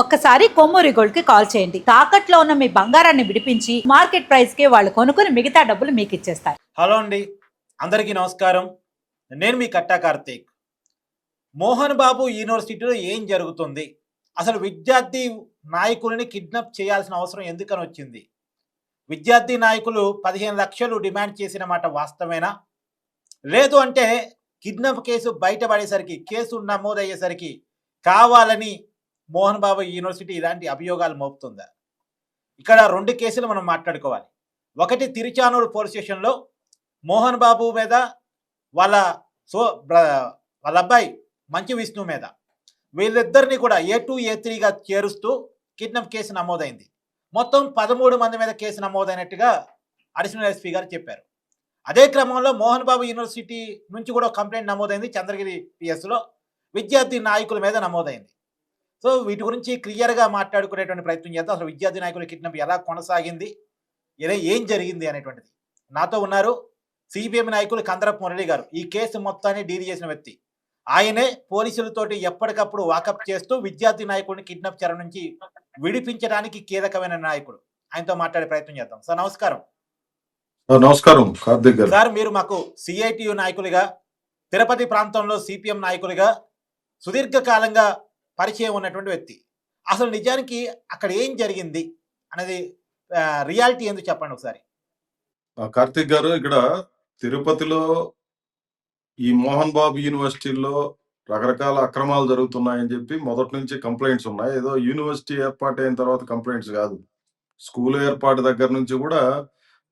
ఒక్కసారి కొమ్మూరి గోల్డ్కి కాల్ చేయండి. తాకట్లో ఉన్న మీ బంగారాన్ని విడిపించి మార్కెట్ ప్రైస్కి వాళ్ళు కొనుక్కుని మిగతా డబ్బులు మీకు ఇచ్చేస్తారు. హలో అండి. అందరికీ నమస్కారం. నేను మీ కట్టా కార్తీక్. మోహన్ బాబు యూనివర్సిటీలో ఏం జరుగుతుంది? అసలు విద్యార్థి నాయకులని కిడ్నాప్ చేయాల్సిన అవసరం ఎందుకని వచ్చింది? విద్యార్థి నాయకులు పదిహేను లక్షలు డిమాండ్ చేసిన మాట వాస్తవేనా? లేదు అంటే కిడ్నాప్ కేసు బయటపడేసరికి కేసు నమోదయ్యేసరికి కావాలని మోహన్ బాబు యూనివర్సిటీ ఇలాంటి అభియోగాలు మోపుతుందా? ఇక్కడ రెండు కేసులు మనం మాట్లాడుకోవాలి. ఒకటి తిరుచానూరు పోలీస్ స్టేషన్లో మోహన్ బాబు మీద వాళ్ళ సో బ్ర- వాళ్ళ అబ్బాయి మంచి విష్ణు మీద వీళ్ళిద్దరిని కూడా ఏ టూ ఏ త్రీగా చేరుస్తూ కిడ్నాప్ కేసు నమోదైంది. మొత్తం పదమూడు మంది మీద కేసు నమోదైనట్టుగా అడిషనల్ ఎస్పీ గారు చెప్పారు. అదే క్రమంలో మోహన్ బాబు యూనివర్సిటీ నుంచి కూడా కంప్లైంట్ నమోదైంది చంద్రగిరి పిఎస్లో. విద్యార్థి నాయకుల మీద నమోదైంది. సో వీటి గురించి క్లియర్గా మాట్లాడుకునేటువంటి ప్రయత్నం చేద్దాం. అసలు విద్యార్థి నాయకుల కిడ్నాప్ ఎలా కొనసాగింది? ఇలా ఏం జరిగింది అనేటువంటిది. నాతో ఉన్నారు సిపిఎం నాయకులు కందరపు మురళి గారు. ఈ కేసు మొత్తాన్ని డీల్ చేసిన వ్యక్తి. ఆయనే పోలీసులతోటి ఎప్పటికప్పుడు వాకప్ చేస్తూ విద్యార్థి నాయకుడిని కిడ్నాప్ చెర నుంచి విడిపించడానికి కీలకమైన నాయకుడు. ఆయనతో మాట్లాడే ప్రయత్నం చేద్దాం. సార్ నమస్కారం. నమస్కారం. కార్తీక్ గారు. సార్ మీరు మాకు సిఐటియు నాయకులుగా తిరుపతి ప్రాంతంలో సిపిఎం నాయకులుగా సుదీర్ఘకాలంగా పరిచయం ఉన్నటువంటి వ్యక్తి. అసలు నిజానికి అక్కడ ఏం జరిగింది అనేది రియాలిటీ ఎందుకు చెప్పండి ఒకసారి? కార్తిక్ గారు ఇక్కడ తిరుపతిలో ఈ మోహన్ బాబు యూనివర్సిటీలో రకరకాల అక్రమాలు జరుగుతున్నాయని చెప్పి మొదటి నుంచి కంప్లైంట్స్ ఉన్నాయి. ఏదో యూనివర్సిటీ ఏర్పాటు అయిన తర్వాత కంప్లైంట్స్ కాదు. స్కూల్ ఏర్పాటు దగ్గర నుంచి కూడా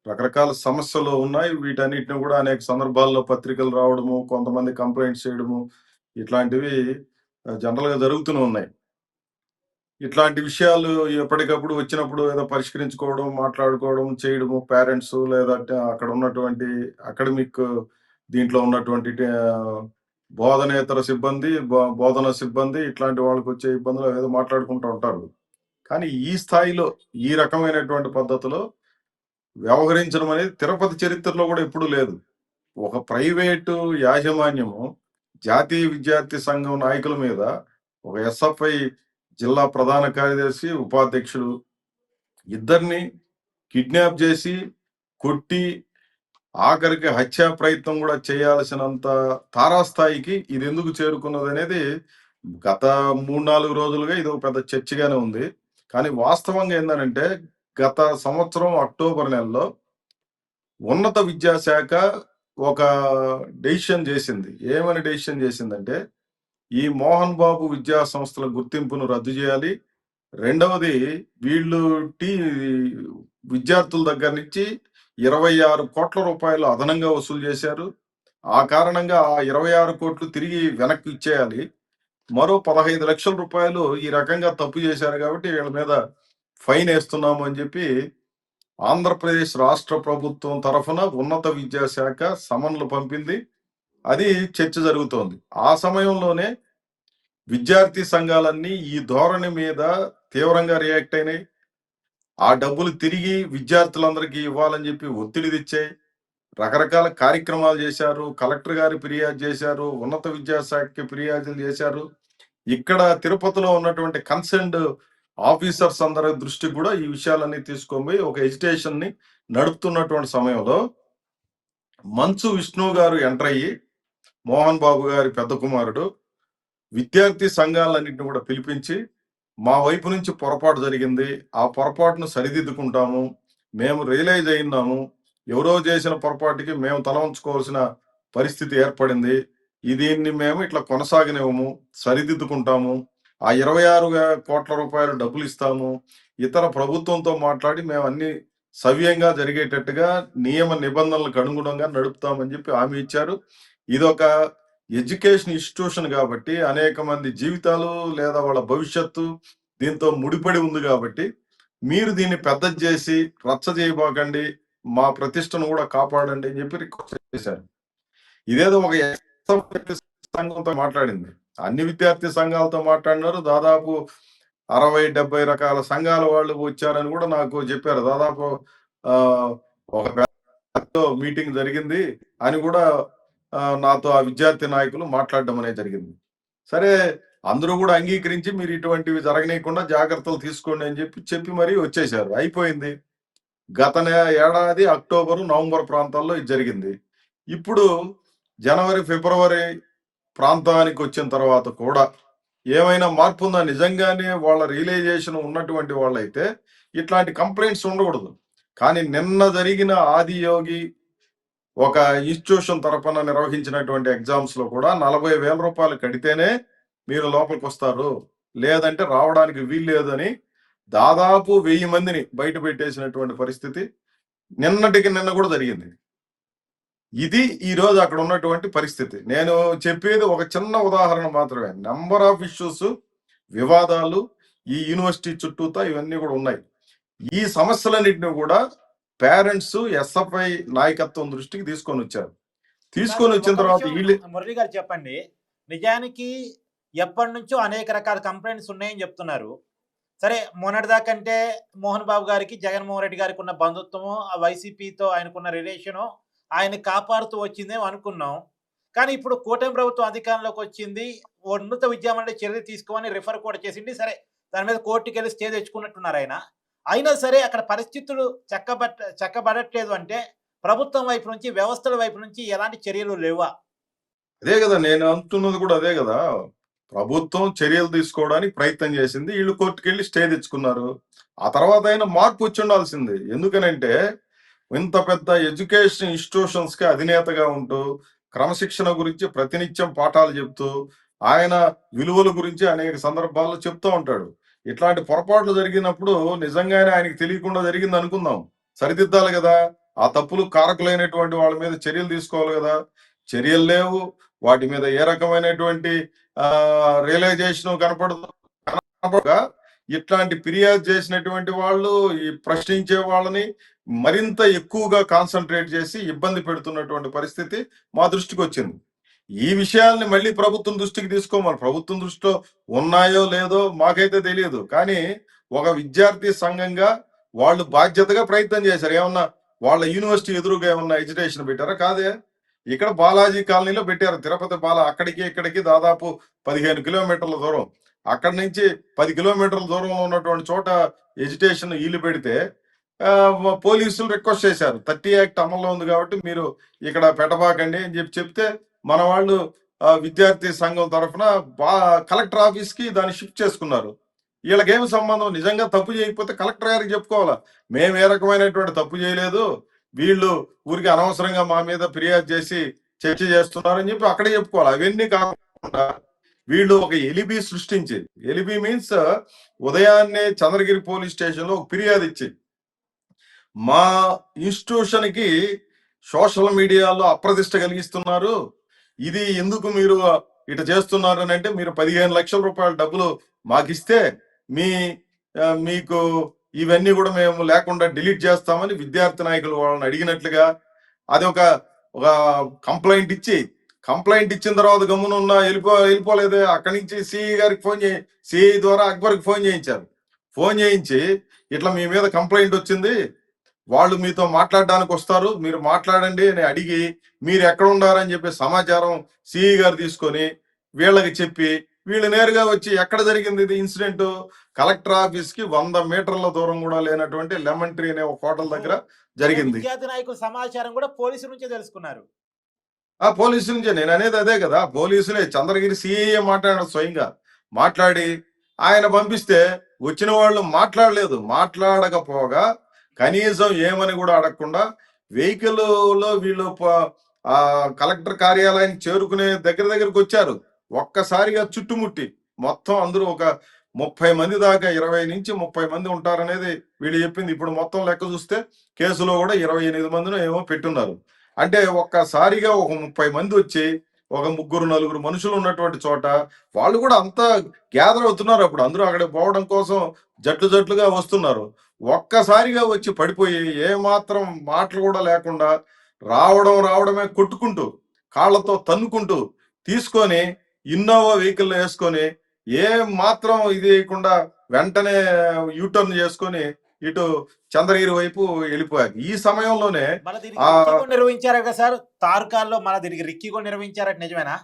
రకరకాల సమస్యలు ఉన్నాయి. వీటన్నిటిని కూడా అనేక సందర్భాల్లో పత్రికలు రావడము కొంతమంది కంప్లైంట్స్ చేయడము ఇట్లాంటివి జనరల్గా జరుగుతూనే ఉన్నాయి. ఇట్లాంటి విషయాలు ఎప్పటికప్పుడు వచ్చినప్పుడు ఏదో పరిష్కరించుకోవడం మాట్లాడుకోవడం చేయడము పేరెంట్స్ లేదా అక్కడ ఉన్నటువంటి అకాడమిక్ దీంట్లో ఉన్నటువంటి బోధనేతర సిబ్బంది బో- బోధన సిబ్బంది ఇట్లాంటి వాళ్ళకి వచ్చే ఇబ్బందులు ఏదో మాట్లాడుకుంటూ ఉంటారు. కానీ ఈ స్థాయిలో ఈ రకమైనటువంటి పద్ధతిలో వ్యవహరించడం అనేది తిరుపతి చరిత్రలో కూడా ఎప్పుడూ లేదు. ఒక ప్రైవేటు యాజమాన్యము జాతీయ విద్యార్థి సంఘం నాయకుల మీద ఒక ఎస్ఎఫ్ఐ జిల్లా ప్రధాన కార్యదర్శి ఉపాధ్యక్షుడు ఇద్దరిని కిడ్నాప్ చేసి కొట్టి ఆఖరికి హత్యా ప్రయత్నం కూడా చేయాల్సినంత తారాస్థాయికి ఇది ఎందుకు చేరుకున్నది అనేది గత మూడు నాలుగు రోజులుగా ఇది ఒక పెద్ద చర్చగానే ఉంది. కానీ వాస్తవంగా ఏంటంటే గత సంవత్సరం అక్టోబర్ నెలలో ఉన్నత విద్యాశాఖ ఒక డెసిషన్ చేసింది. ఏమని డెసిషన్ చేసిందంటే ఈ మోహన్ బాబు విద్యా సంస్థల గుర్తింపును రద్దు చేయాలి. రెండవది వీళ్ళు టీ విద్యార్థుల దగ్గర నుంచి ఇరవై ఆరు కోట్ల రూపాయలు అదనంగా వసూలు చేశారు. ఆ కారణంగా ఆ ఇరవై ఆరు కోట్లు తిరిగి వెనక్కి ఇచ్చేయాలి. మరో పదహైదు లక్షల రూపాయలు ఈ రకంగా తప్పు చేశారు కాబట్టి వీళ్ళ మీద ఫైన్ వేస్తున్నాము అని చెప్పి ఆంధ్రప్రదేశ్ రాష్ట్ర ప్రభుత్వం తరఫున ఉన్నత విద్యాశాఖ సమన్లు పంపింది. అది చర్చ జరుగుతోంది. ఆ సమయంలోనే విద్యార్థి సంఘాలన్నీ ఈ ధోరణి మీద తీవ్రంగా రియాక్ట్ అయినాయి. ఆ డబ్బులు తిరిగి విద్యార్థులందరికీ ఇవ్వాలని చెప్పి ఒత్తిడి తెచ్చాయి. రకరకాల కార్యక్రమాలు చేశారు. కలెక్టర్ గారు ఫిర్యాదు చేశారు. ఉన్నత విద్యాశాఖకి ఫిర్యాదులు చేశారు. ఇక్కడ తిరుపతిలో ఉన్నటువంటి కన్సర్న్డ్ ఆఫీసర్స్ అందరి దృష్టికి కూడా ఈ విషయాలన్నీ తీసుకొని ఒక ఎజిటేషన్ని నడుపుతున్నటువంటి సమయంలో మంచు విష్ణు గారు ఎంటర్ అయ్యి మోహన్ బాబు గారి పెద్ద కుమారుడు విద్యార్థి సంఘాలన్నింటిని కూడా పిలిపించి మా వైపు నుంచి పొరపాటు జరిగింది ఆ పొరపాటును సరిదిద్దుకుంటాము మేము రియలైజ్ అయినాము ఎవరో చేసిన పొరపాటుకి మేము తల ఉంచుకోవాల్సిన పరిస్థితి ఏర్పడింది దీన్ని మేము ఇట్లా కొనసాగనివ్వము సరిదిద్దుకుంటాము ఆ ఇరవై ఆరు కోట్ల రూపాయలు డబ్బులు ఇస్తాము. ఇతర ప్రభుత్వంతో మాట్లాడి మేము అన్ని సవ్యంగా జరిగేటట్టుగా నియమ నిబంధనలకు అనుగుణంగా నడుపుతామని చెప్పి హామీ ఇచ్చారు. ఇదొక ఎడ్యుకేషన్ ఇన్స్టిట్యూషన్ కాబట్టి అనేక మంది జీవితాలు లేదా వాళ్ళ భవిష్యత్తు దీంతో ముడిపడి ఉంది కాబట్టి మీరు దీన్ని పెద్దది చేసి రచ్చ చేయబోకండి మా ప్రతిష్టను కూడా కాపాడండి అని చెప్పి రిక్వెస్ట్ చేశారు. ఇదేదో ఒక సంఘంతో మాట్లాడింది. అన్ని విద్యార్థి సంఘాలతో మాట్లాడినారు. దాదాపు అరవై డెబ్బై రకాల సంఘాల వాళ్ళు వచ్చారని కూడా నాకు చెప్పారు. దాదాపు ఒక మీటింగ్ జరిగింది అని కూడా నాతో ఆ విద్యార్థి నాయకులు మాట్లాడడం అనేది జరిగింది. సరే అందరూ కూడా అంగీకరించి మీరు ఇటువంటివి జరగనీయకుండా జాగ్రత్తలు తీసుకోండి అని చెప్పి చెప్పి మరీ వచ్చేశారు. అయిపోయింది. గత ఏడాది అక్టోబర్ నవంబర్ ప్రాంతాల్లో ఇది జరిగింది. ఇప్పుడు జనవరి ఫిబ్రవరి ప్రాంతానికి వచ్చిన తర్వాత కూడా ఏమైనా మార్పు ఉందా నిజంగానే వాళ్ళ రియలైజేషన్ ఉన్నటువంటి వాళ్ళైతే ఇట్లాంటి కంప్లైంట్స్ ఉండకూడదు. కానీ నిన్న జరిగిన ఆదియోగి ఒక ఇన్స్టిట్యూషన్ తరఫున నిర్వహించినటువంటి ఎగ్జామ్స్లో కూడా నలభై వేల రూపాయలు కడితేనే మీరు లోపలికి వస్తారు లేదంటే రావడానికి వీలు లేదని దాదాపు వెయ్యి మందిని బయట పెట్టేసినటువంటి పరిస్థితి నిన్నటికి నిన్న కూడా జరిగింది. ఇది ఈ రోజు అక్కడ ఉన్నటువంటి పరిస్థితి. నేను చెప్పేది ఒక చిన్న ఉదాహరణ మాత్రమే. నెంబర్ ఆఫ్ ఇష్యూస్ వివాదాలు ఈ యూనివర్సిటీ చుట్టూతా ఇవన్నీ కూడా ఉన్నాయి. ఈ సమస్యలన్నింటినీ కూడా పేరెంట్స్ ఎస్ఎఫ్ఐ నాయకత్వం దృష్టికి తీసుకొని వచ్చారు. తీసుకొని వచ్చిన తర్వాత మురళి గారు చెప్పండి. నిజానికి ఎప్పటి నుంచో అనేక రకాల కంప్లైంట్స్ ఉన్నాయని చెప్తున్నారు. సరే మొన్నటిదాకంటే మోహన్ బాబు గారికి జగన్మోహన్ రెడ్డి గారికి ఉన్న బంధుత్వము ఆ వైసీపీతో ఆయనకున్న రిలేషను ఆయన కాపాడుతూ వచ్చిందేమో అనుకున్నాం. కానీ ఇప్పుడు కూటమి ప్రభుత్వం అధికారంలోకి వచ్చింది. ఉన్నత విద్యామండలి చర్య తీసుకోమని రిఫర్ కూడా చేసింది. సరే దాని మీద కోర్టుకి వెళ్ళి స్టే తెచ్చుకున్నట్టున్నారు ఆయన. అయినా సరే అక్కడ పరిస్థితులు చక్కబట్ట చక్కబడట్లేదు అంటే ప్రభుత్వం వైపు నుంచి వ్యవస్థల వైపు నుంచి ఎలాంటి చర్యలు లేవా? అదే కదా నేను అంటున్నది కూడా అదే కదా. ప్రభుత్వం చర్యలు తీసుకోవడానికి ప్రయత్నం చేసింది. వీళ్ళు కోర్టుకెళ్ళి స్టే తెచ్చుకున్నారు. ఆ తర్వాత అయినా మార్పు వచ్చి ఉండాల్సింది. ఎందుకనంటే ఇంత పెద్ద ఎడ్యుకేషన్ ఇన్స్టిట్యూషన్స్కి అధినేతగా ఉంటూ క్రమశిక్షణ గురించి ప్రతినిత్యం పాఠాలు చెప్తూ ఆయన విలువల గురించి అనేక సందర్భాల్లో చెప్తూ ఉంటాడు. ఇట్లాంటి పొరపాట్లు జరిగినప్పుడు నిజంగానే ఆయనకి తెలియకుండా జరిగింది అనుకుందాం. సరిదిద్దాలి కదా. ఆ తప్పులు కారకులైనటువంటి వాళ్ళ మీద చర్యలు తీసుకోవాలి కదా. చర్యలు లేవు. వాటి మీద ఏ రకమైనటువంటి రియలైజేషన్ కనపడదు కనపడగా ఇట్లాంటి ఫిర్యాదు చేసినటువంటి వాళ్ళు ఈ ప్రశ్నించే వాళ్ళని మరింత ఎక్కువగా కాన్సన్ట్రేట్ చేసి ఇబ్బంది పెడుతున్నటువంటి పరిస్థితి మా దృష్టికి వచ్చింది. ఈ విషయాల్ని మళ్ళీ ప్రభుత్వం దృష్టికి తీసుకోమని ప్రభుత్వం దృష్టిలో ఉన్నాయో లేదో మాకైతే తెలియదు. కానీ ఒక విద్యార్థి సంఘంగా వాళ్ళు బాధ్యతగా ప్రయత్నం చేశారు. ఏమన్నా వాళ్ళ యూనివర్సిటీ ఎదురుగా ఏమన్నా ఎడ్యుటేషన్ పెట్టారా? కాదే. ఇక్కడ బాలాజీ కాలనీలో పెట్టారు. తిరుపతి బాల అక్కడికి ఇక్కడికి దాదాపు పదిహేను కిలోమీటర్ల దూరం. అక్కడి నుంచి పది కిలోమీటర్ల దూరంలో ఉన్నటువంటి చోట ఎడ్యుటేషన్ వీళ్ళు పెడితే పోలీసులు రిక్వెస్ట్ చేశారు. థర్టీ యాక్ట్ అమల్లో ఉంది కాబట్టి మీరు ఇక్కడ పెట్టబాకండి అని చెప్పి చెప్తే మన వాళ్ళు విద్యార్థి సంఘం తరఫున బా కలెక్టర్ ఆఫీస్కి దాన్ని షిఫ్ట్ చేసుకున్నారు. వీళ్ళకేమి సంబంధం? నిజంగా తప్పు చేయకపోతే కలెక్టర్ గారికి చెప్పుకోవాలా? మేము ఏ రకమైనటువంటి తప్పు చేయలేదు. వీళ్ళు ఊరికి అనవసరంగా మా మీద ఫిర్యాదు చేసి చర్చ చేస్తున్నారని చెప్పి అక్కడే చెప్పుకోవాలి. అవన్నీ కాకుండా వీళ్ళు ఒక ఎలిబి సృష్టించి ఎలిబి మీన్స్ ఉదయాన్నే చంద్రగిరి పోలీస్ స్టేషన్లో ఒక ఫిర్యాదు ఇచ్చి మా ఇన్స్టిట్యూషన్కి సోషల్ మీడియాలో అప్రతిష్ట కలిగిస్తున్నారు. ఇది ఎందుకు మీరు ఇటు చేస్తున్నారు అని అంటే మీరు పదిహేను లక్షల రూపాయల డబ్బులు మాకు ఇస్తే మీ మీకు ఇవన్నీ కూడా మేము లేకుండా డిలీట్ చేస్తామని విద్యార్థి నాయకులు వాళ్ళని అడిగినట్లుగా అది ఒక ఒక కంప్లైంట్ ఇచ్చి కంప్లైంట్ ఇచ్చిన తర్వాత గమ్మున ఉన్న వెళ్ళిపో వెళ్ళిపోలేదు. అక్కడి నుంచి సిఈ గారికి ఫోన్ చేయి సిఐ ద్వారా అక్బర్కి ఫోన్ చేయించారు. ఫోన్ చేయించి ఇట్లా మీ మీద కంప్లైంట్ వచ్చింది. వాళ్ళు మీతో మాట్లాడడానికి వస్తారు. మీరు మాట్లాడండి అని అడిగి మీరు ఎక్కడ ఉండారని చెప్పి సమాచారం సిఈ గారు తీసుకొని వీళ్ళకి చెప్పి వీళ్ళు నేరుగా వచ్చి ఎక్కడ జరిగింది ఇది ఇన్సిడెంట్? కలెక్టర్ ఆఫీస్కి వంద మీటర్ల దూరం కూడా లేనటువంటి లెమన్ ట్రీ అనే ఒక హోటల్ దగ్గర జరిగింది. నాయకుల సమాచారం కూడా పోలీసుల నుంచే తెలుసుకున్నారు. ఆ పోలీసుల నుంచే నేను అనేది అదే కదా పోలీసులే చంద్రగిరి సిఐఏ మాట్లాడాడు స్వయంగా. మాట్లాడి ఆయన పంపిస్తే వచ్చిన వాళ్ళు మాట్లాడలేదు. మాట్లాడకపోగా కనీసం ఏమని కూడా అడగకుండా వెహికల్లో వీళ్ళు ప- ఆ కలెక్టర్ కార్యాలయానికి చేరుకునే దగ్గర దగ్గరకు వచ్చారు. ఒక్కసారిగా చుట్టుముట్టి మొత్తం అందరూ ఒక ముప్పై మంది దాకా ఇరవై నుంచి ముప్పై మంది ఉంటారనేది వీళ్ళు చెప్పింది. ఇప్పుడు మొత్తం లెక్క చూస్తే కేసులో కూడా ఇరవై ఎనిమిది మందిని ఏమో పెట్టున్నారు. అంటే ఒక్కసారిగా ఒక ముప్పై మంది వచ్చి ఒక ముగ్గురు నలుగురు మనుషులు ఉన్నటువంటి చోట వాళ్ళు కూడా అంతా గ్యాదర్ అవుతున్నారు. అప్పుడు అందరూ అక్కడ పోవడం కోసం జట్లు జట్లుగా వస్తున్నారు. ఒక్కసారిగా వచ్చి పడిపోయి ఏ మాత్రం మాటలు కూడా లేకుండా రావడం రావడమే కొట్టుకుంటూ కాళ్ళతో తన్నుకుంటూ తీసుకొని ఇన్నోవా వెహికల్ వేసుకొని ఏ మాత్రం ఇది వేయకుండా వెంటనే యూటర్న్ చేసుకొని ఇటు చంద్రగిరి వైపు వెళ్ళిపోయారు. ఈ సమయంలోనే నిర్వహించారు కదా సార్? తార్కాల్లో మన దీనికి రిక్కీ కూడా నిర్వహించారట నిజమేనా?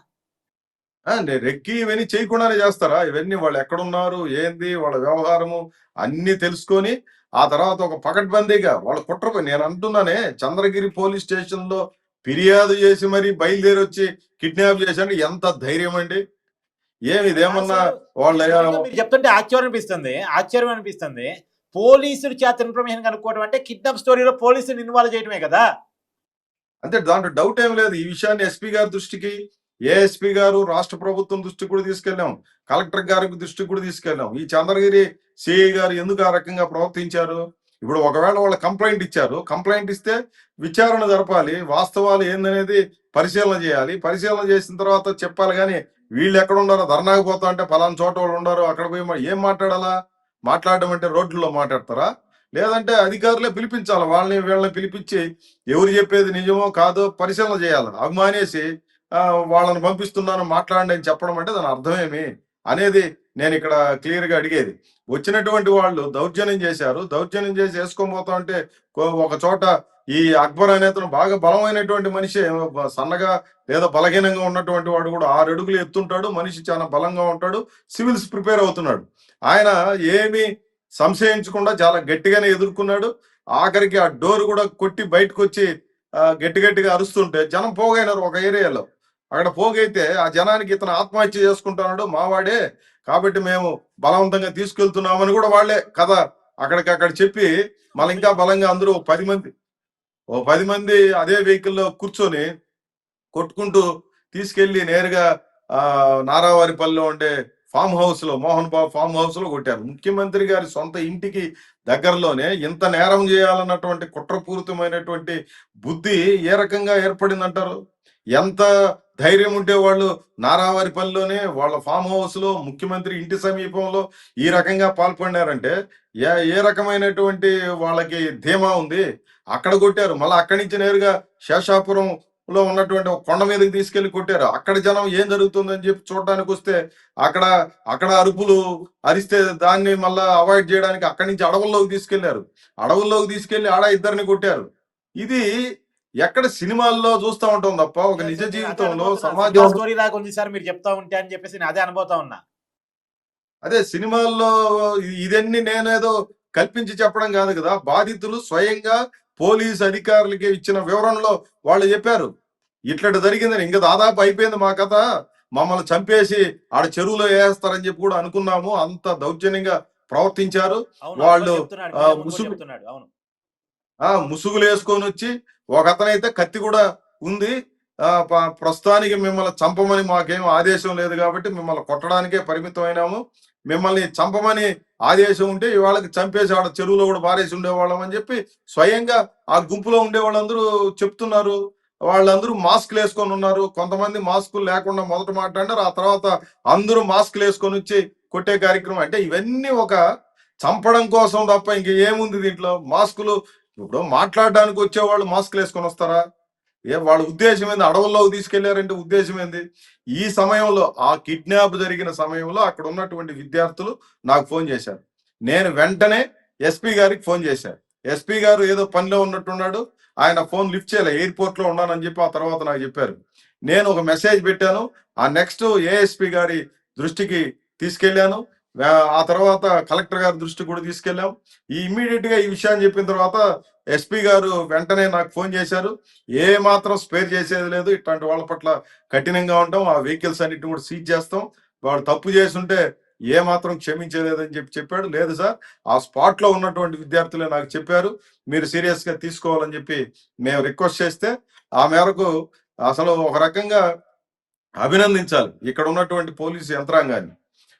నే- రెక్కి ఇవన్నీ చేయకుండానే చేస్తారా? ఇవన్నీ వాళ్ళు ఎక్కడున్నారు? ఏంది? వాళ్ళ వ్యవహారము? అన్ని తెలుసుకొని ఆ తర్వాత ఒక పకడ్బందీగా వాళ్ళ కుట్ర నేను అంటున్నానే చంద్రగిరి పోలీస్ స్టేషన్లో ఫిర్యాదు చేసి మరి బయలుదేరి వచ్చి కిడ్నాప్ చేశాడు ఎంత ధైర్యం అండి? ఏమి ఇదేమన్నా వాళ్ళ చెప్తుంటే ఆశ్చర్యం అనిపిస్తుంది ఆశ్చర్యం అనిపిస్తుంది. పోలీసుల చేత ఇన్ఫర్మేషన్ కనుక్కోవడం అంటే కిడ్నాప్ స్టోరీలో పోలీసులు ఇన్వాల్వ్ చేయడమే కదా? అంటే దాంట్లో డౌట్ ఏం లేదు ఈ విషయాన్ని ఎస్పీ గారి దృష్టికి ఏఎస్పీ గారు రాష్ట్ర ప్రభుత్వం దృష్టికి కూడా తీసుకెళ్ళాం. కలెక్టర్ గారికి దృష్టికి కూడా తీసుకెళ్ళాం. ఈ చంద్రగిరి సిఐ గారు ఎందుకు ఆ రకంగా ప్రవర్తించారు? ఇప్పుడు ఒకవేళ వాళ్ళు కంప్లైంట్ ఇచ్చారు కంప్లైంట్ ఇస్తే విచారణ జరపాలి వాస్తవాలు ఏందనేది పరిశీలన చేయాలి. పరిశీలన చేసిన తర్వాత చెప్పాలి కానీ వీళ్ళు ఎక్కడ ఉండారో ధర్నాకు పోతా అంటే పలానా చోట వాళ్ళు ఉండారు అక్కడ పోయి ఏం మాట్లాడాలా? మాట్లాడడం అంటే రోడ్లలో మాట్లాడతారా? లేదంటే అధికారులే పిలిపించాలి? వాళ్ళని వీళ్ళని పిలిపించి ఎవరు చెప్పేది నిజమో కాదో పరిశీలన చేయాలి? అభిమానేసి వాళ్ళని పంపిస్తున్నాను మాట్లాడండి అని చెప్పడం అంటే దాని అర్థమేమి అనేది నేను ఇక్కడ క్లియర్గా అడిగేది. వచ్చినటువంటి వాళ్ళు దౌర్జన్యం చేశారు. దౌర్జన్యం చేసి వేసుకోబోతా అంటే కో- ఒక చోట ఈ అక్బర్ అనేతను బాగా బలమైనటువంటి మనిషి. సన్నగా లేదా బలహీనంగా ఉన్నటువంటి వాడు కూడా ఆరు అడుగులు ఎత్తుంటాడు. మనిషి చాలా బలంగా ఉంటాడు. సివిల్స్ ప్రిపేర్ అవుతున్నాడు. ఆయన ఏమి సంశయించకుండా చాలా గట్టిగానే ఎదుర్కొన్నాడు. ఆఖరికి ఆ డోర్ కూడా కొట్టి బయటకు వచ్చి గట్టి గట్టిగా అరుస్తుంటే జనం పోగైనారు ఒక ఏరియాలో. అక్కడ పోగైతే ఆ జనానికి ఇతను ఆత్మహత్య చేసుకుంటున్నాడు మావాడే కాబట్టి మేము బలవంతంగా తీసుకెళ్తున్నామని కూడా వాళ్ళే కథ. అక్కడికి అక్కడ చెప్పి మళ్ళీ ఇంకా బలంగా అందరూ పది మంది ఓ పది మంది అదే వెహికల్లో కూర్చొని కొట్టుకుంటూ తీసుకెళ్ళి నేరుగా ఆ నారావారిపల్లిలో ఉండే ఫామ్ హౌస్లో మోహన్ బాబు ఫామ్ హౌస్లో కొట్టారు. ముఖ్యమంత్రి గారి సొంత ఇంటికి దగ్గరలోనే ఇంత నేరం చేయాలన్నటువంటి కుట్రపూరితమైనటువంటి బుద్ధి ఏ రకంగా ఏర్పడిందంటారు? ఎంత ధైర్యం ఉంటే వాళ్ళు నారావారిపల్లిలోనే వాళ్ళ ఫామ్ హౌస్లో ముఖ్యమంత్రి ఇంటి సమీపంలో ఈ రకంగా పాల్పడినారంటే ఏ ఏ రకమైనటువంటి వాళ్ళకి ధీమా ఉంది? అక్కడ కొట్టారు. మళ్ళీ అక్కడి నుంచి నేరుగా శేషాపురం లో ఉన్నటువంటి ఒక కొండ మీదకి తీసుకెళ్ళి కొట్టారు. అక్కడ జనం ఏం జరుగుతుందని చెప్పి చూడడానికి వస్తే అక్కడ అక్కడ అరుపులు అరిస్తే దాన్ని మళ్ళా అవాయిడ్ చేయడానికి అక్కడి నుంచి అడవుల్లోకి తీసుకెళ్ళారు. అడవుల్లోకి తీసుకెళ్ళి ఆడ ఇద్దరిని కొట్టారు. ఇది ఎక్కడ సినిమాల్లో చూస్తా ఉంటాం తప్ప ఒక నిజ జీవితంలో సమాజం స్టోరీ లాగా ఉంది సార్ మీరు చెప్తా ఉంటే అని చెప్పేసి నేను అదే అనుభూతా ఉన్నా. అదే సినిమాల్లో ఇదన్నీ నేనేదో కల్పించి చెప్పడం కాదు కదా. బాధితులు స్వయంగా పోలీస్ అధికారులకి ఇచ్చిన వివరణలో వాళ్ళు చెప్పారు. ఇట్లా జరిగిందని ఇంకా దాదాపు అయిపోయింది మా కథ. మమ్మల్ని చంపేసి ఆడ చెరువులో వేస్తారని చెప్పి కూడా అనుకున్నాము. అంత దౌర్జన్యంగా ప్రవర్తించారు. వాళ్ళు, ముసుగు- ఆ ముసుగులు వేసుకొని వచ్చి ఒక అతనైతే కత్తి కూడా ఉంది. ఆ ప్రస్తుతానికి మిమ్మల్ని చంపమని మాకేం ఆదేశం లేదు కాబట్టి మిమ్మల్ని కొట్టడానికే పరిమితమైనాము మిమ్మల్ని చంపమని ఆదేశం ఉంటే ఇవాళకి చంపేసి ఆడ చెరువులో కూడా పారేసి ఉండేవాళ్ళం అని చెప్పి స్వయంగా ఆ గుంపులో ఉండే వాళ్ళందరూ చెప్తున్నారు. వాళ్ళందరూ మాస్క్లు వేసుకొని ఉన్నారు. కొంతమంది మాస్కులు లేకుండా మొదట మాట్లాడారు ఆ తర్వాత అందరూ మాస్క్లు వేసుకొని వచ్చి కొట్టే కార్యక్రమం. అంటే ఇవన్నీ ఒక చంపడం కోసం తప్ప ఇంక ఏముంది దీంట్లో? మాస్కులు ఇప్పుడు మాట్లాడడానికి వచ్చేవాళ్ళు మాస్క్లు వేసుకొని వస్తారా? ఏ వాళ్ళ ఉద్దేశం ఏంది? అడవుల్లోకి తీసుకెళ్ళారంటే ఉద్దేశం ఏంది? ఈ సమయంలో ఆ కిడ్నాప్ జరిగిన సమయంలో అక్కడ ఉన్నటువంటి విద్యార్థులు నాకు ఫోన్ చేశారు. నేను వెంటనే ఎస్పీ గారికి ఫోన్ చేశాను ఎస్పీ గారు ఏదో పనిలో ఉన్నట్టున్నాడు. ఆయన ఫోన్ లిఫ్ట్ చేయలే ఎయిర్పోర్ట్లో ఉన్నానని చెప్పి ఆ తర్వాత నాకు చెప్పారు. నేను ఒక మెసేజ్ పెట్టాను. ఆ నెక్స్ట్ ఏఎస్పీ గారి దృష్టికి తీసుకెళ్ళాను ఆ- తర్వాత కలెక్టర్ గారి దృష్టి కూడా తీసుకెళ్ళాం. ఈ ఇమ్మీడియట్గా ఈ విషయాన్ని చెప్పిన తర్వాత ఎస్పీ గారు వెంటనే నాకు ఫోన్ చేశారు. ఏ మాత్రం స్పేర్ చేసేది లేదు. ఇట్లాంటి వాళ్ళ పట్ల కఠినంగా ఉంటాం. ఆ వెహికల్స్ అన్నిటిని కూడా సీజ్ చేస్తాం. వాడు తప్పు చేస్తుంటే ఏ మాత్రం క్షమించలేదని చెప్పి చెప్పాడు. లేదు సార్ ఆ స్పాట్లో ఉన్నటువంటి విద్యార్థులే నాకు చెప్పారు. మీరు సీరియస్గా తీసుకోవాలని చెప్పి మేము రిక్వెస్ట్ చేస్తే ఆ మేరకు అసలు ఒక రకంగా అభినందించాలి. ఇక్కడ ఉన్నటువంటి పోలీసు యంత్రాంగాన్ని.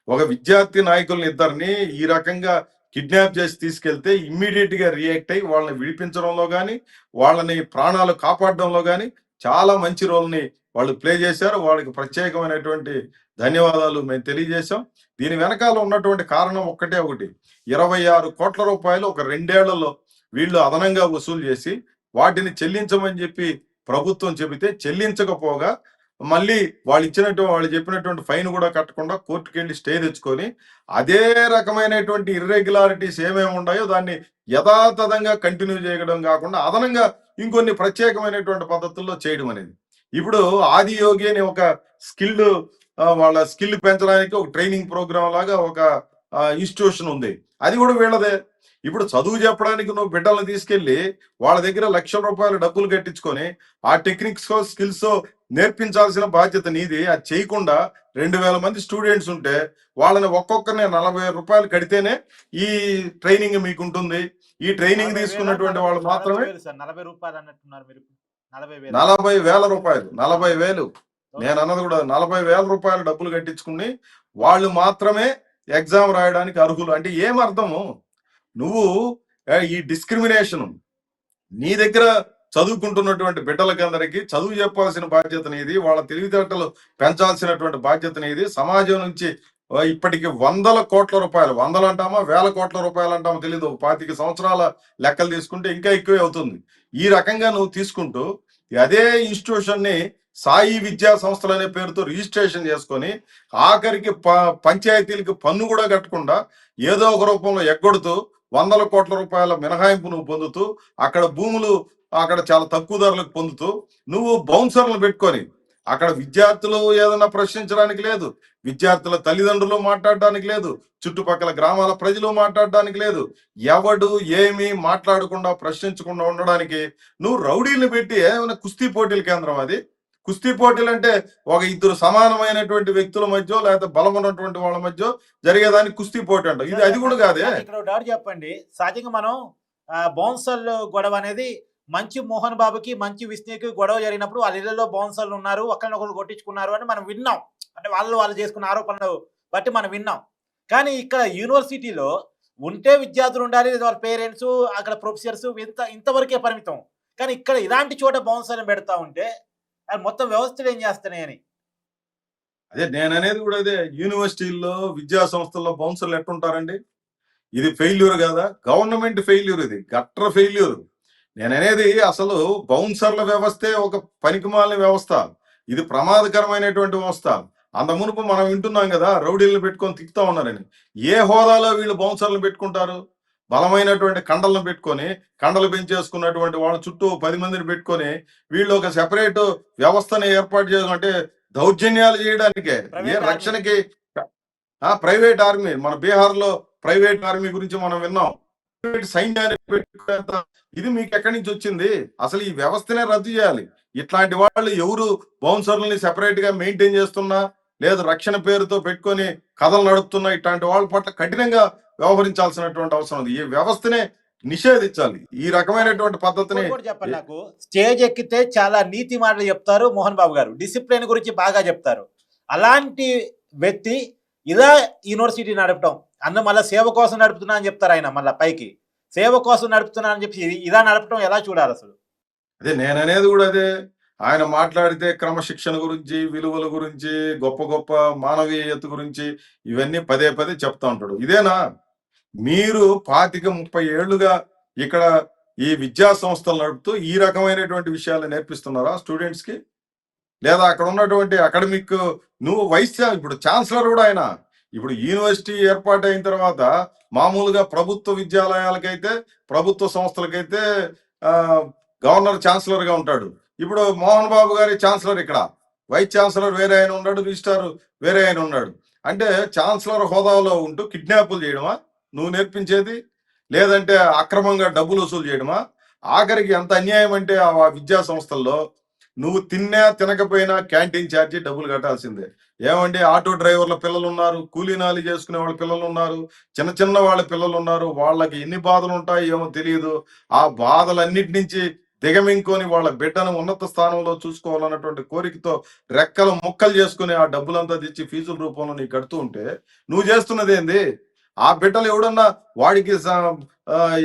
ఒక విద్యార్థి నాయకులను ఇద్దరిని ఈ రకంగా కిడ్నాప్ చేసి తీసుకెళ్తే ఇమ్మీడియట్గా రియాక్ట్ అయ్యి వాళ్ళని విడిపించడంలో కానీ వాళ్ళని ప్రాణాలు కాపాడడంలో కానీ చాలా మంచి రోల్ని వాళ్ళు ప్లే చేశారు. వాళ్ళకి ప్రత్యేకమైనటువంటి ధన్యవాదాలు మేము తెలియజేశాం. దీని వెనకాల ఉన్నటువంటి కారణం ఒక్కటే ఒకటి. ఇరవై ఆరు కోట్ల రూపాయలు ఒక రెండేళ్ళలో వీళ్ళు అదనంగా వసూలు చేసి వాటిని చెల్లించమని చెప్పి ప్రభుత్వం చెబితే చెల్లించకపోగా మళ్ళీ వాళ్ళు ఇచ్చినట్టు వాళ్ళు చెప్పినటువంటి ఫైన్ కూడా కట్టకుండా కోర్టుకి వెళ్ళి స్టే తెచ్చుకొని అదే రకమైనటువంటి ఇర్రెగ్యులారిటీస్ ఏమేమి ఉన్నాయో దాన్ని యథాతథంగా కంటిన్యూ చేయడం కాకుండా అదనంగా ఇంకొన్ని ప్రత్యేకమైనటువంటి పద్ధతుల్లో చేయడం అనేది. ఇప్పుడు ఆది యోగి అని ఒక స్కిల్డ్ వాళ్ళ స్కిల్ పెంచడానికి ఒక ట్రైనింగ్ ప్రోగ్రామ్ లాగా ఒక ఇన్స్టిట్యూషన్ ఉంది. అది కూడా వీళ్ళదే. ఇప్పుడు చదువు చెప్పడానికి నువ్వు బిడ్డలను తీసుకెళ్ళి వాళ్ళ దగ్గర లక్షల రూపాయలు డబ్బులు కట్టించుకొని ఆ టెక్నిక్స్ స్కిల్స్ నేర్పించాల్సిన బాధ్యత నీది. అది చేయకుండా రెండు వేల మంది స్టూడెంట్స్ ఉంటే వాళ్ళని ఒక్కొక్కరిని నలభై రూపాయలు కడితేనే ఈ ట్రైనింగ్ మీకు ఉంటుంది ఈ ట్రైనింగ్ తీసుకున్నటువంటి వాళ్ళు మాత్రమే నలభై రూపాయలు అన్నట్టున్నారు మీరు. నలభై వేల. రూపాయలు నలభై వేలు. నేను అన్నది కూడా నలభై వేల రూపాయలు డబ్బులు కట్టించుకుని వాళ్ళు మాత్రమే ఎగ్జామ్ రాయడానికి అర్హులు. అంటే ఏం అర్థము? నువ్వు ఈ డిస్క్రిమినేషన్ నీ దగ్గర చదువుకుంటున్నటువంటి బిడ్డలకి అందరికీ చదువు చెప్పాల్సిన బాధ్యత నీది వాళ్ళ తెలివితేటలు పెంచాల్సినటువంటి బాధ్యత నీది. సమాజం నుంచి ఇప్పటికి వందల కోట్ల రూపాయలు వందలు అంటామా వేల కోట్ల రూపాయలు అంటామా తెలియదు పాతిక సంవత్సరాల లెక్కలు తీసుకుంటే ఇంకా ఎక్కువే అవుతుంది. ఈ రకంగా నువ్వు తీసుకుంటూ అదే ఇన్స్టిట్యూషన్ని సాయి విద్యా సంస్థలు అనే పేరుతో రిజిస్ట్రేషన్ చేసుకొని ఆఖరికి ప పంచాయతీలకు పన్ను కూడా కట్టకుండా ఏదో ఒక రూపంలో ఎగ్గొడుతూ వందల కోట్ల రూపాయల మినహాయింపు నువ్వు పొందుతూ అక్కడ భూములు అక్కడ చాలా తక్కువ ధరలకు పొందుతూ నువ్వు బౌన్సర్లు పెట్టుకొని అక్కడ విద్యార్థులు ఏదైనా ప్రశ్నించడానికి లేదు విద్యార్థుల తల్లిదండ్రులు మాట్లాడడానికి లేదు చుట్టుపక్కల గ్రామాల ప్రజలు మాట్లాడడానికి లేదు ఎవడు ఏమి మాట్లాడకుండా ప్రశ్నించకుండా ఉండడానికి నువ్వు రౌడీలు పెట్టి ఏమైనా కుస్తీ పోటీల కేంద్రం అది? కుస్తీ పోటీలు అంటే ఒక ఇద్దరు సమానమైనటువంటి వ్యక్తుల మధ్య లేకపోతే బలం ఉన్నటువంటి వాళ్ళ మధ్య జరిగేదాన్ని కుస్తీ పోటీ అంటాం. ఇది అది కూడా కాదే? ఇక్కడ ఒక డౌట్ చెప్పండి. సహజంగా మనం బౌన్సల్ గొడవ అనేది మంచి మోహన్ బాబుకి మంచి విష్ణుకి గొడవ జరిగినప్పుడు వాళ్ళ ఇళ్ళలో బౌన్సర్లు ఉన్నారు ఒకరినొకరు కొట్టించుకున్నారు అని మనం విన్నాం. అంటే వాళ్ళు వాళ్ళు చేసుకున్న ఆరోపణలు బట్టి మనం విన్నాం. కానీ ఇక్కడ యూనివర్సిటీలో ఉంటే విద్యార్థులు ఉండాలి వాళ్ళ పేరెంట్స్ అక్కడ ప్రొఫెసర్స్ ఇంత ఇంతవరకే పరిమితం. కానీ ఇక్కడ ఇలాంటి చోట బౌన్సర్లు పెడతా ఉంటే మొత్తం వ్యవస్థలు ఏం చేస్తున్నాయని అదే నేను అనేది కూడా అదే యూనివర్సిటీల్లో విద్యా సంస్థల్లో బౌన్సర్లు ఎట్టుంటారండి? ఇది ఫెయిల్యూర్ కదా? గవర్నమెంట్ ఫెయిల్యూర్ ఇది గట్ర ఫెయిల్యూర్. నేను అనేది అసలు బౌన్సర్ల వ్యవస్థే ఒక పనికిమాలిన వ్యవస్థ. ఇది ప్రమాదకరమైనటువంటి వ్యవస్థ. అంత మునుపు మనం వింటున్నాం కదా రౌడీలను పెట్టుకొని తిక్కుతా ఉన్నారని. ఏ హోదాలో వీళ్ళు బౌన్సర్లు పెట్టుకుంటారు? బలమైనటువంటి కండలను పెట్టుకొని కండలు పెంచేసుకున్నటువంటి వాళ్ళ చుట్టూ పది మందిని పెట్టుకొని వీళ్ళు ఒక సెపరేట్ వ్యవస్థని ఏర్పాటు చేసుకుంటే దౌర్జన్యాలు చేయడానికే ఏ. రక్షణకి ఆ ప్రైవేట్ ఆర్మీ మన బీహార్లో ప్రైవేట్ ఆర్మీ గురించి మనం విన్నాం. సైన్యాన్ని పెట్టుకునేంత ఇది మీకు ఎక్కడి నుంచి వచ్చింది? అసలు ఈ వ్యవస్థనే రద్దు చేయాలి. ఇట్లాంటి వాళ్ళు ఎవరు బౌన్సర్లని సెపరేట్గా మెయింటైన్ చేస్తున్నా లేదు రక్షణ పేరుతో పెట్టుకొని కథలు నడుపుతున్నా ఇట్లాంటి వాళ్ళ పట్ల కఠినంగా వ్యవహరించాల్సినటువంటి అవసరం ఉంది. ఈ వ్యవస్థనే నిషేధించాలి. ఈ రకమైనటువంటి పద్ధతిని చెప్పండి నాకు. స్టేజ్ ఎక్కితే చాలా నీతి మాటలు చెప్తారు మోహన్ బాబు గారు. డిసిప్లిన్ గురించి బాగా చెప్తారు. అలాంటి వ్యక్తి ఇదా యూనివర్సిటీ నడపడం అన్న మళ్ళీ సేవ కోసం నడుపుతున్నా అని చెప్తారు ఆయన మళ్ళీ పైకి. సేవ కోసం నడుపుతున్నా అని చెప్పి ఇది- ఇదా నడపడం ఎలా చూడాలి అసలు? అదే నేను అనేది కూడా అదే. ఆయన మాట్లాడితే క్రమశిక్షణ గురించి విలువల గురించి గొప్ప గొప్ప మానవీయత గురించి ఇవన్నీ పదే పదే చెప్తా ఉంటాడు. ఇదేనా? మీరు పాతిక ముప్పై ఏళ్ళుగా ఇక్కడ ఈ విద్యా సంస్థలు నడుపుతూ ఈ రకమైనటువంటి విషయాలు నేర్పిస్తున్నారా స్టూడెంట్స్కి? లేదా అక్కడ ఉన్నటువంటి అకాడమిక్ నువ్వు వైస్ ఇప్పుడు ఛాన్సలర్ కూడా ఆయన. ఇప్పుడు యూనివర్సిటీ ఏర్పాటు అయిన తర్వాత మామూలుగా ప్రభుత్వ విద్యాలయాలకైతే ప్రభుత్వ సంస్థలకైతే గవర్నర్ ఛాన్సలర్గా ఉంటాడు. ఇప్పుడు మోహన్ బాబు గారి ఛాన్సలర్ ఇక్కడ. వైస్ ఛాన్సలర్ వేరే ఆయన ఉన్నాడు రిజిస్టార్ వేరే ఆయన ఉన్నాడు. అంటే ఛాన్సలర్ హోదాలో ఉంటూ కిడ్నాపులు చేయడమా? నువ్వు నేర్పించేది? లేదంటే అక్రమంగా డబ్బులు వసూలు చేయడమా? ఆఖరికి ఎంత అన్యాయం అంటే ఆ విద్యా సంస్థల్లో నువ్వు తిన్నా తినకపోయినా క్యాంటీన్ ఛార్జీ డబ్బులు కట్టాల్సిందే. ఏమండి? ఆటో డ్రైవర్ల పిల్లలు ఉన్నారు కూలీనాలి చేసుకునే వాళ్ళ పిల్లలు ఉన్నారు చిన్న చిన్న వాళ్ళ పిల్లలు ఉన్నారు వాళ్ళకి ఎన్ని బాధలు ఉంటాయో ఏమో తెలియదు. ఆ బాధలన్నిటి నుంచి దిగమింకొని వాళ్ళ బిడ్డను ఉన్నత స్థానంలో చూసుకోవాలన్నటువంటి కోరికతో రెక్కలు ముక్కలు చేసుకుని ఆ డబ్బులంతా తెచ్చి ఫీజుల రూపంలో నీకు కడుతూ ఉంటే నువ్వు చేస్తున్నది ఏంది? ఆ బిడ్డలు ఎవడన్నా వాడికి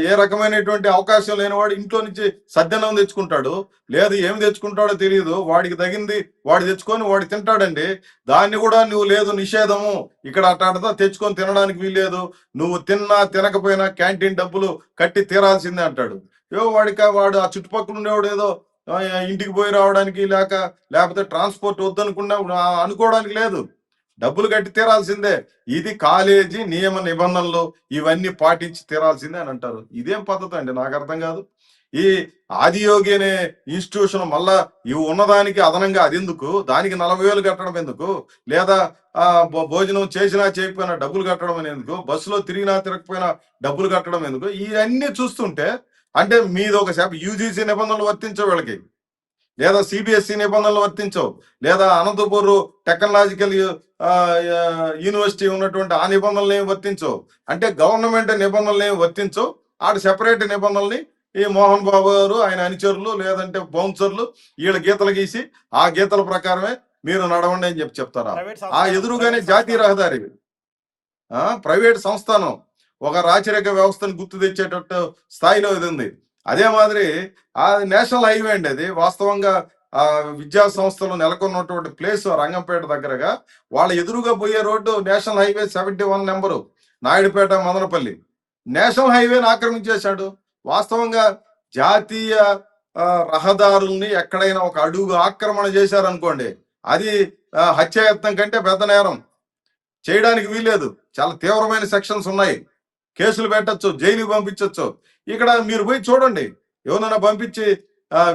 ఏ రకమైనటువంటి అవకాశం లేని వాడు ఇంట్లో నుంచి సద్దనం తెచ్చుకుంటాడు? లేదు ఏమి తెచ్చుకుంటాడో తెలియదు. వాడికి తగింది వాడు తెచ్చుకొని వాడు తింటాడండి. దాన్ని కూడా నువ్వు లేదు నిషేధము. ఇక్కడ అట్టాడతా తెచ్చుకొని తినడానికి వీల్లేదు. నువ్వు తిన్నా తినకపోయినా క్యాంటీన్ డబ్బులు కట్టి తీరాల్సిందే అంటాడు. ఏవో వాడికి వాడు ఆ చుట్టుపక్కల ఉండేవాడు ఏదో ఇంటికి పోయి రావడానికి లేక లేకపోతే ట్రాన్స్పోర్ట్ వద్దనుకున్నా అనుకోవడానికి లేదు. డబ్బులు కట్టి తీరాల్సిందే. ఇది కాలేజీ నియమ నిబంధనలు ఇవన్నీ పాటించి తీరాల్సిందే అని అంటారు. ఇదేం పద్ధతి అండి? నాకు అర్థం కాదు. ఈ ఆదియోగి అనే ఇన్స్టిట్యూషన్ మళ్ళా ఇవి ఉన్నదానికి అదనంగా అది ఎందుకు దానికి నలభై వేలు కట్టడం ఎందుకు? లేదా భోజనం చేసినా చేయకపోయినా డబ్బులు కట్టడం ఎందుకు? బస్సులో తిరిగినా తిరగకపోయినా డబ్బులు కట్టడం ఎందుకు? ఇవన్నీ చూస్తుంటే అంటే మీది ఒక శాఖ యూజీసీ నిబంధనలు వర్తించవు వీళ్ళకి. లేదా సిబిఎస్ఈ నిబంధనలు వర్తించవు. లేదా అనంతపూర్ టెక్నాలజికల్ యూనివర్సిటీ ఉన్నటువంటి ఆ నిబంధనలు ఏమి వర్తించవు. అంటే గవర్నమెంట్ నిబంధనలు ఏమి వర్తించవు. ఆడ సెపరేట్ నిబంధనల్ని ఈ మోహన్ బాబు గారు ఆయన అనుచరులు లేదంటే బౌన్సర్లు వీళ్ళ గీతలు గీసి ఆ గీతల ప్రకారమే మీరు నడవండి అని చెప్పి చెప్తారా ఆ ఎదురుగానే జాతీయ రహదారి. ఆ ప్రైవేట్ సంస్థానం ఒక రాచరిక వ్యవస్థను గుర్తు తెచ్చేటట్టు స్థాయిలో ఇది ఉంది. అదే మాదిరి ఆ నేషనల్ హైవే అండి అది. వాస్తవంగా ఆ విద్యా సంస్థలు నెలకొన్నటువంటి ప్లేస్ రంగంపేట దగ్గరగా. వాళ్ళ ఎదురుగా పోయే road national highway seventy one number Naidupeta Madanapalle. National హైవేని ఆక్రమించేశాడు. వాస్తవంగా జాతీయ రహదారుల్ని ఎక్కడైనా ఒక అడుగు ఆక్రమణ చేశారనుకోండి అది హత్యాయత్నం కంటే పెద్ద నేరం. చేయడానికి వీల్లేదు. చాలా తీవ్రమైన సెక్షన్స్ ఉన్నాయి. కేసులు పెట్టచ్చు జైలుకి పంపించవచ్చు ఇక్కడ మీరు పోయి చూడండి. ఎవరైనా పంపించి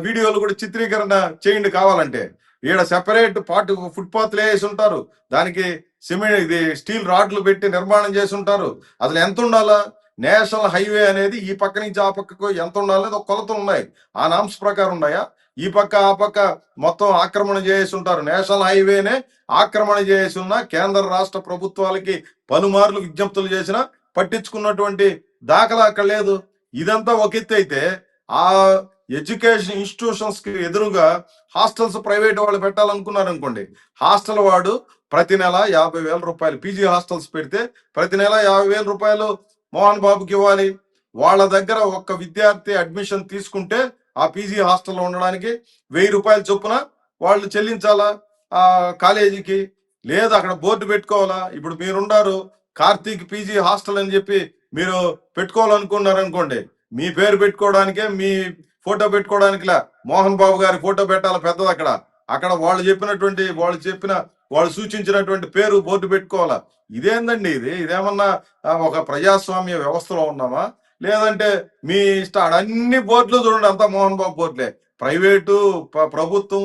వీడియోలు కూడా చిత్రీకరణ చేయండి కావాలంటే. ఈడ సెపరేట్ పార్ట్ ఫుట్పాత్లు వేసి ఉంటారు. దానికి సిమెంట్ ఇది స్టీల్ రాడ్లు పెట్టి నిర్మాణం చేసి ఉంటారు. అసలు ఎంత ఉండాలా? నేషనల్ హైవే అనేది ఈ పక్క నుంచి ఆ పక్కకు ఎంత ఉండాలనేది ఒక కొలతలు ఉన్నాయి. ఆ నామ్స్ ప్రకారం ఉన్నాయా? ఈ పక్క ఆ పక్క మొత్తం ఆక్రమణ చేసి ఉంటారు. నేషనల్ హైవేనే ఆక్రమణ చేసి ఉన్న కేంద్ర రాష్ట్ర ప్రభుత్వాలకి పలుమార్లు విజ్ఞప్తులు చేసినా పట్టించుకున్నటువంటి దాఖలా అక్కడ లేదు. ఇదంతా ఒక ఎత్తు అయితే ఆ ఎడ్యుకేషన్ ఇన్స్టిట్యూషన్స్కి ఎదురుగా హాస్టల్స్ ప్రైవేట్ వాళ్ళు పెట్టాలనుకున్నారు అనుకోండి హాస్టల్ వాడు ప్రతి నెల యాభై వేల రూపాయలు పీజీ హాస్టల్స్ పెడితే ప్రతి నెల యాభై వేల రూపాయలు మోహన్ బాబుకి ఇవ్వాలి. వాళ్ళ దగ్గర ఒక్క విద్యార్థి అడ్మిషన్ తీసుకుంటే ఆ పీజీ హాస్టల్లో ఉండడానికి వెయ్యి రూపాయలు చొప్పున వాళ్ళు చెల్లించాలా ఆ కాలేజీకి? లేదు అక్కడ బోర్డు పెట్టుకోవాలా? ఇప్పుడు మీరుండారు కార్తీక్ పీజీ హాస్టల్ అని చెప్పి మీరు పెట్టుకోవాలనుకున్నారు అనుకోండి మీ పేరు పెట్టుకోవడానికే మీ ఫోటో పెట్టుకోవడానికిలా మోహన్ బాబు గారి ఫోటో పెట్టాలి పెద్దది అక్కడ. అక్కడ వాళ్ళు చెప్పినటువంటి వాళ్ళు చెప్పిన వాళ్ళు సూచించినటువంటి పేరు బోర్డు పెట్టుకోవాలా? ఇదేందండి ఇది? ఇదేమన్నా ఒక ప్రజాస్వామ్య వ్యవస్థలో ఉన్నామా? లేదంటే మీ ఇష్ట అన్ని బోర్డులు చూడండి అంతా మోహన్ బాబు బోర్డులే. ప్రైవేటు ప్రభుత్వము ప్రభుత్వం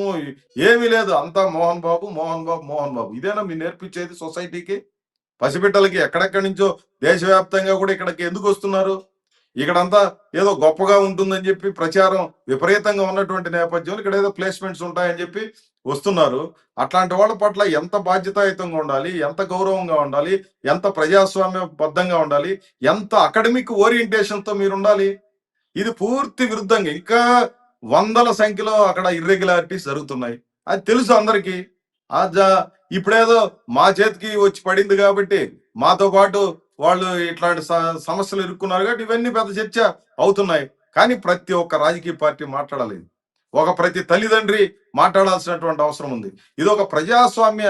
ఏమీ లేదు. అంతా మోహన్ బాబు మోహన్ బాబు మోహన్ బాబు. ఇదేనా మీరు నేర్పించేది సొసైటీకి? పసిబిడ్డలకి ఎక్కడెక్కడి నుంచో దేశవ్యాప్తంగా కూడా ఇక్కడికి ఎందుకు వస్తున్నారు? ఇక్కడంతా ఏదో గొప్పగా ఉంటుందని చెప్పి ప్రచారం విపరీతంగా ఉన్నటువంటి నేపథ్యంలో ఇక్కడ ఏదో ప్లేస్మెంట్స్ ఉంటాయని చెప్పి వస్తున్నారు. అట్లాంటి వాళ్ళ పట్ల ఎంత బాధ్యతాయుతంగా ఉండాలి? ఎంత గౌరవంగా ఉండాలి? ఎంత ప్రజాస్వామ్య బద్ధంగా ఉండాలి? ఎంత అకాడమిక్ ఓరియంటేషన్తో మీరు ఉండాలి ఇది పూర్తి విరుద్ధంగా ఇంకా వందల సంఖ్యలో అక్కడ ఇర్రెగ్యులారిటీస్ జరుగుతున్నాయి. అది తెలుసు అందరికీ. ఇప్పుడేదో మా చేతికి వచ్చి పడింది కాబట్టి మాతో పాటు వాళ్ళు ఇట్లాంటి సమస్యలు ఇరుక్కున్నారు కాబట్టి ఇవన్నీ పెద్ద చర్చ అవుతున్నాయి. కానీ ప్రతి ఒక్క రాజకీయ పార్టీ మాట్లాడలేదు. ఒక ప్రతి తల్లిదండ్రి మాట్లాడాల్సినటువంటి అవసరం ఉంది. ఇది ఒక ప్రజాస్వామ్య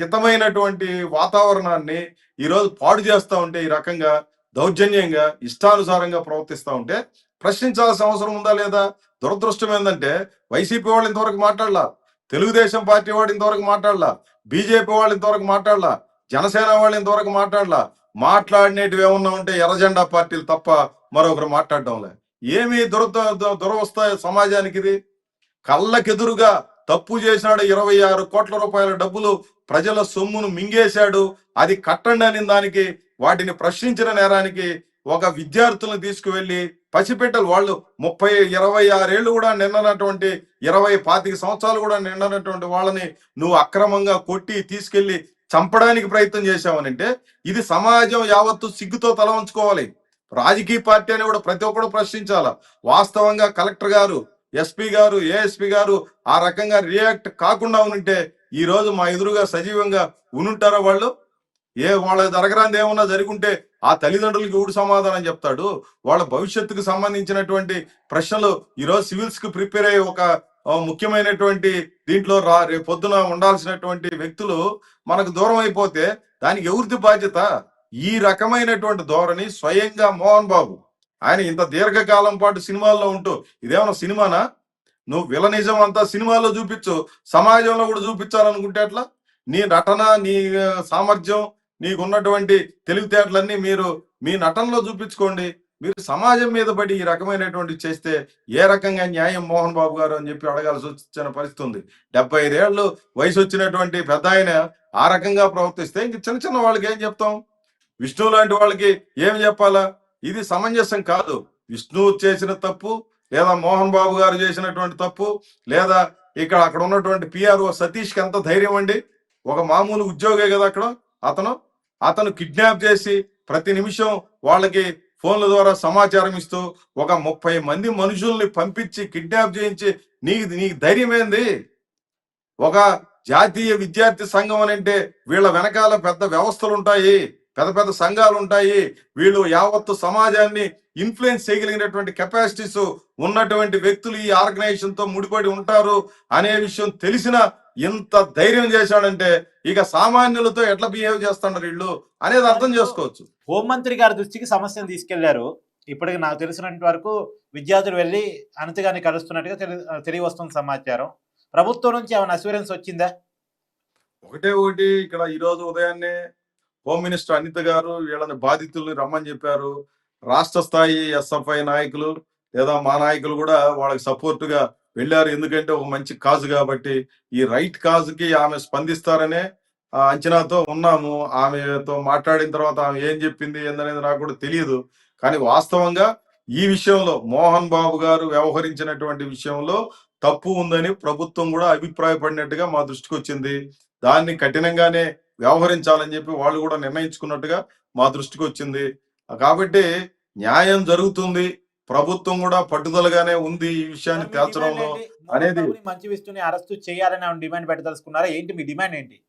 హితమైనటువంటి వాతావరణాన్ని ఈ రోజు పాడు చేస్తా ఉంటే ఈ రకంగా దౌర్జన్యంగా ఇష్టానుసారంగా ప్రవర్తిస్తా ఉంటే ప్రశ్నించాల్సిన అవసరం ఉందా లేదా? దురదృష్టం ఏంటంటే వైసీపీ వాళ్ళు ఇంతవరకు మాట్లాడలా. తెలుగుదేశం పార్టీ వాడు ఇంతవరకు మాట్లాడలా. బీజేపీ వాళ్ళు ఇంతవరకు మాట్లాడలా. జనసేన వాళ్ళు ఇంతవరకు మాట్లాడలా. మాట్లాడినేటివి ఏమన్నా ఉంటే ఎర్రజెండా పార్టీలు తప్ప మరొకరు మాట్లాడడంలే. ఏమి దురద దురవస్థ సమాజానికి ఇది? కళ్ళకెదురుగా తప్పు చేసినాడు ఇరవై ఆరు కోట్ల రూపాయల డబ్బులు ప్రజల సొమ్మును మింగేశాడు. అది కట్టండి అని దానికి వాటిని ప్రశ్నించిన నేరానికి ఒక విద్యార్థులను తీసుకువెళ్ళి పసిపెట్టలు వాళ్ళు ముప్పై ఇరవై ఆరేళ్ళు కూడా నిన్ననటువంటి ఇరవై పాతిక సంవత్సరాలు కూడా నిన్ననటువంటి వాళ్ళని నువ్వు అక్రమంగా కొట్టి తీసుకెళ్ళి చంపడానికి ప్రయత్నం చేశావనంటే ఇది సమాజం యావత్తు సిగ్గుతో తల ఉంచుకోవాలి రాజకీయ పార్టీ అని కూడా ప్రతి ఒక్కరు ప్రశ్నించాల? వాస్తవంగా కలెక్టర్ గారు ఎస్పీ గారు ఏఎస్పీ గారు ఆ రకంగా రియాక్ట్ కాకుండా ఉనుంటే ఈ రోజు మా ఎదురుగా సజీవంగా ఉనుంటారా వాళ్ళు? ఏ వాళ్ళ జరగరాంది ఏమన్నా జరుగుంటే ఆ తల్లిదండ్రులకి ఊడు సమాధానం చెప్తాడు. వాళ్ళ భవిష్యత్తుకు సంబంధించినటువంటి ప్రశ్నలు ఈరోజు సివిల్స్కి ప్రిపేర్ అయ్యే ఒక ముఖ్యమైనటువంటి దీంట్లో రా రేపు పొద్దున ఉండాల్సినటువంటి వ్యక్తులు మనకు దూరం అయిపోతే దానికి ఎవరిది బాధ్యత? ఈ రకమైనటువంటి ధోరణి స్వయంగా మోహన్ బాబు. ఆయన ఇంత దీర్ఘకాలం పాటు సినిమాల్లో ఉంటూ ఇదేమన్నా సినిమానా? నువ్వు విలనిజం అంతా సినిమాలో చూపించు సమాజంలో కూడా చూపించాలనుకుంటే అట్లా నీ నటన నీ సామర్థ్యం నీకున్నటువంటి తెలివితేటలన్నీ మీరు మీ నటనలో చూపించుకోండి. మీరు సమాజం మీద పడి ఈ రకమైనటువంటి చేస్తే ఏ రకంగా న్యాయం మోహన్ బాబు గారు అని చెప్పి అడగాల్సి వచ్చిన పరిస్థితి ఉంది. డెబ్బై ఐదేళ్ళు వయసు వచ్చినటువంటి పెద్ద ఆయన ఆ రకంగా ప్రవర్తిస్తే ఇంక చిన్న చిన్న వాళ్ళకి ఏం చెప్తాం? విష్ణువు లాంటి వాళ్ళకి ఏం చెప్పాలా? ఇది సమంజసం కాదు. విష్ణువు చేసిన తప్పు లేదా మోహన్ బాబు గారు చేసినటువంటి తప్పు లేదా ఇక్కడ అక్కడ ఉన్నటువంటి పిఆర్ఓ సతీష్కి ఎంత ధైర్యం అండి? ఒక మామూలు ఉద్యోగే కదా అక్కడ? అతను అతను కిడ్నాప్ చేసి ప్రతి నిమిషం వాళ్ళకి ఫోన్ల ద్వారా సమాచారం ఇస్తూ ఒక ముప్పై మంది మనుషుల్ని పంపించి కిడ్నాప్ చేయించి నీకు నీకు ధైర్యం ఏంది? ఒక జాతీయ విద్యార్థి సంఘం అని అంటే వీళ్ళ వెనకాల పెద్ద వ్యవస్థలు ఉంటాయి పెద్ద పెద్ద సంఘాలు ఉంటాయి వీళ్ళు యావత్తు సమాజాన్ని ఇన్ఫ్లుయెన్స్ చేయగలిగినటువంటి కెపాసిటీస్ ఉన్నటువంటి వ్యక్తులు ఈ ఆర్గనైజేషన్తో ముడిపడి ఉంటారు అనే విషయం తెలిసిన ఇంత ధైర్యం చేశాడంటే ఇక సామాన్యులతో ఎట్లా బిహేవ్ చేస్తున్నారు వీళ్ళు అనేది అర్థం చేసుకోవచ్చు. హోంమంత్రి గారి దృష్టికి సమస్యను తీసుకెళ్ళారు. ఇప్పటికి నాకు తెలిసినంత వరకు విద్యార్థులు వెళ్ళి అనంతగాన్ని కలుస్తున్నట్టుగా తెలి తెలియవస్తున్న సమాచారం. ప్రభుత్వం నుంచి ఏమైనా అస్యూరెన్స్ వచ్చిందా? ఒకటే ఒకటి ఇక్కడ ఈ రోజు ఉదయాన్నే హోమ్ మినిస్టర్ అనిత గారు వీళ్ళని బాధితుల్ని రమ్మని చెప్పారు. రాష్ట్ర స్థాయి ఎస్ఎఫ్ఐ నాయకులు లేదా మా నాయకులు కూడా వాళ్ళకి సపోర్టుగా వెళ్ళారు. ఎందుకంటే ఒక మంచి కాజు కాబట్టి ఈ రైట్ కాజుకి ఆమె స్పందిస్తారనే అంచనాతో ఉన్నాము. ఆమెతో మాట్లాడిన తర్వాత ఆమె ఏం చెప్పింది ఏందనేది నాకు కూడా తెలియదు. కానీ వాస్తవంగా ఈ విషయంలో మోహన్ బాబు గారు వ్యవహరించినటువంటి విషయంలో తప్పు ఉందని ప్రభుత్వం కూడా అభిప్రాయపడినట్టుగా మా దృష్టికి వచ్చింది. దాన్ని కఠినంగానే వ్యవహరించాలని చెప్పి వాళ్ళు కూడా నిర్ణయించుకున్నట్టుగా మా దృష్టికి వచ్చింది. కాబట్టి న్యాయం జరుగుతుంది. ప్రభుత్వం కూడా పట్టుదలగానే ఉంది ఈ విషయాన్ని తేల్చడంలో అనేది- మంచి విష్ణుని అరెస్ట్ చేయాలని డిమాండ్ పెట్టదలుచుకున్నారా? ఏంటి మీ డిమాండ్ ఏంటి?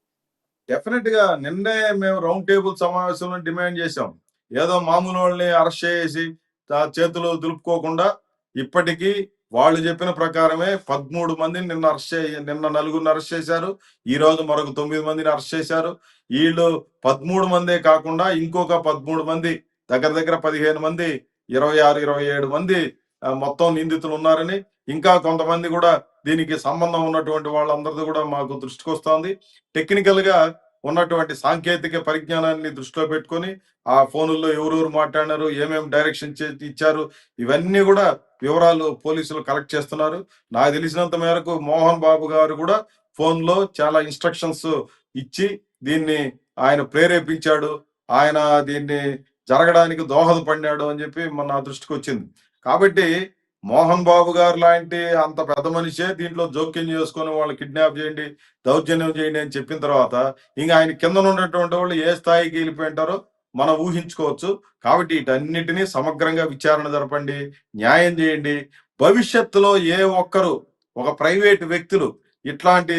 డెఫినెట్గా నిన్నే మేము రౌండ్ టేబుల్ సమావేశంలో డిమాండ్ చేశాం. ఏదో మామూలు వాళ్ళని అరెస్ట్ చేసి చేతులు దులుపుకోకుండా ఇప్పటికీ వాళ్ళు చెప్పిన ప్రకారమే పదమూడు మందిని నిన్న అరెస్ట్ నిన్న నలుగురిని అరెస్ట్ చేశారు. ఈ రోజు మరొక తొమ్మిది మందిని అరెస్ట్ చేశారు. వీళ్ళు పదమూడు మందే కాకుండా ఇంకొక పదమూడు మంది దగ్గర దగ్గర పదిహేను మంది ఇరవై ఆరు ఇరవై ఏడు మంది మొత్తం నిందితులు ఉన్నారని ఇంకా కొంతమంది కూడా దీనికి సంబంధం ఉన్నటువంటి వాళ్ళందరిది కూడా మాకు దృష్టికి వస్తోంది. టెక్నికల్గా ఉన్నటువంటి సాంకేతిక పరిజ్ఞానాన్ని దృష్టిలో పెట్టుకొని ఆ ఫోనుల్లో ఎవరెవరు మాట్లాడినారు ఏమేమి డైరెక్షన్ ఇచ్చారు ఇవన్నీ కూడా వివరాలు పోలీసులు కలెక్ట్ చేస్తున్నారు. నాకు తెలిసినంత మేరకు మోహన్ బాబు గారు కూడా ఫోన్లో చాలా ఇన్స్ట్రక్షన్స్ ఇచ్చి దీన్ని ఆయన ప్రేరేపించాడు. ఆయన దీన్ని జరగడానికి దోహదపడినాడు అని చెప్పి మన దృష్టికి వచ్చింది. కాబట్టి మోహన్ బాబు గారు లాంటి అంత పెద్ద మనిషే దీంట్లో జోక్యం చేసుకొని వాళ్ళు కిడ్నాప్ చేయండి దౌర్జన్యం చేయండి అని చెప్పిన తర్వాత ఇంకా ఆయన కింద ఉన్నటువంటి వాళ్ళు ఏ స్థాయికి వెళ్ళిపోయి ఉంటారో మనం ఊహించుకోవచ్చు. కాబట్టి వీటన్నిటినీ సమగ్రంగా విచారణ జరపండి న్యాయం చేయండి. భవిష్యత్తులో ఏ ఒక్కరు ఒక ప్రైవేట్ వ్యక్తులు ఇట్లాంటి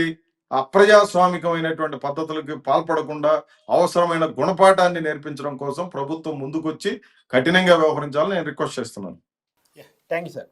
అప్రజాస్వామికమైనటువంటి పద్ధతులకు పాల్పడకుండా అవసరమైన గుణపాఠాన్ని నేర్పించడం కోసం ప్రభుత్వం ముందుకొచ్చి కఠినంగా వ్యవహరించాలని నేను రిక్వెస్ట్ చేస్తున్నాను. Thank you sir